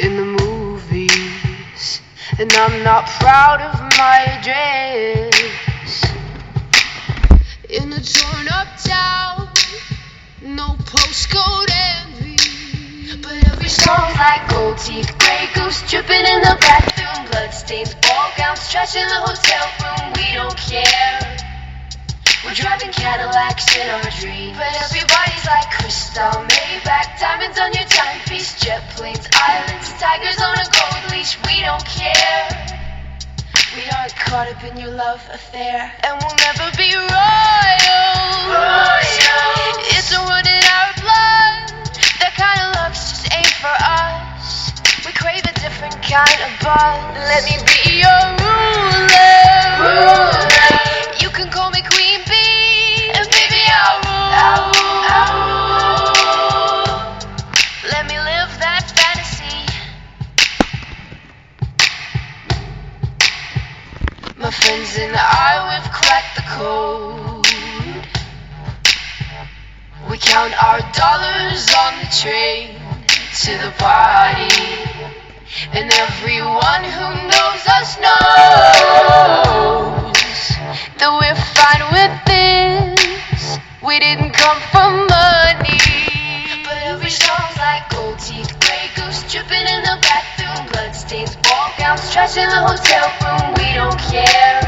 in the movies, and I'm not proud of my dress. In a torn up town, no postcode envy, but every song's like gold teeth, gray goose dripping in the bathroom, bloodstains, ball gowns, trash in the hotel room. We don't care. We're driving Cadillacs in our dreams, but everybody's like crystal, jet planes, islands, tigers on a gold leash. We don't care. We aren't caught up in your love affair, and we'll never be royal. It's a run in our blood. That kind of luck's just ain't for us. We crave a different kind of buzz. Let me be your Friends and I, we've cracked the code. We count our dollars on the train to the party. And everyone who knows us knows that we're fine with this. We didn't come for trash in the hotel room. We don't care.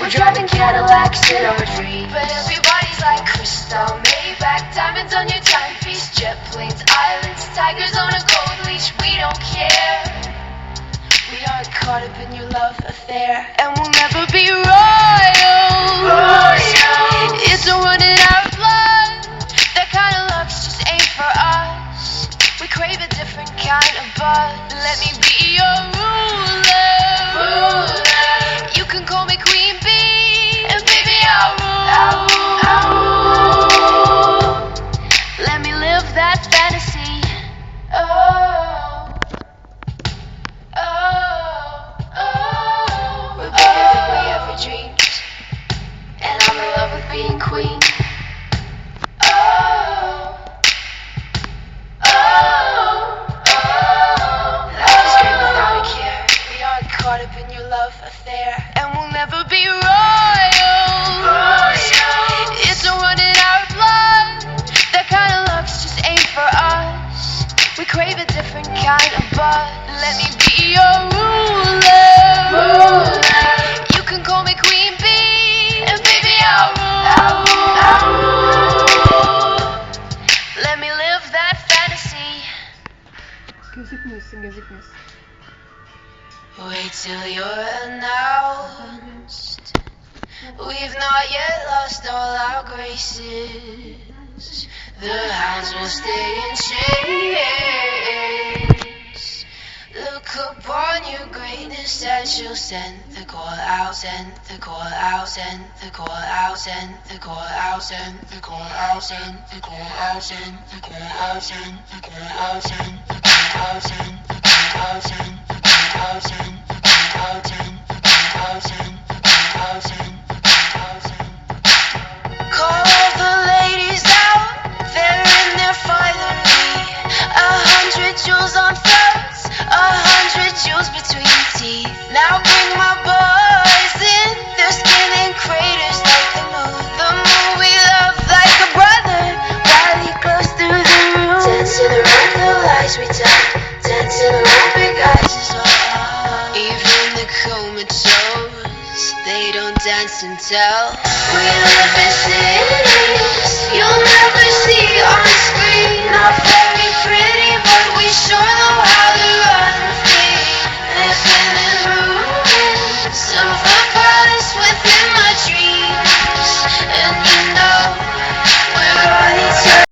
We're driving Cadillacs in our dreams. But everybody's like crystal, Maybach, diamonds on your timepiece, jet planes, islands, tigers on a gold leash. We don't care. We aren't caught up in your love affair, and we'll never be royal. It's a run Let me be your ruler. You can call me Queen Bee, and baby I'll rule. Let me live that fantasy. Gözükmüyorsun gözükmüyorsun. Wait till you're announced. We've not yet lost all our graces. The hounds will stay in chains. Your greatness and she'll send the call out, send the call out, send the call out, send the call out, send the call out, send the call out, send the call out, send the call out, send the call out, send the call out, send the call out, send dance until we live in cities.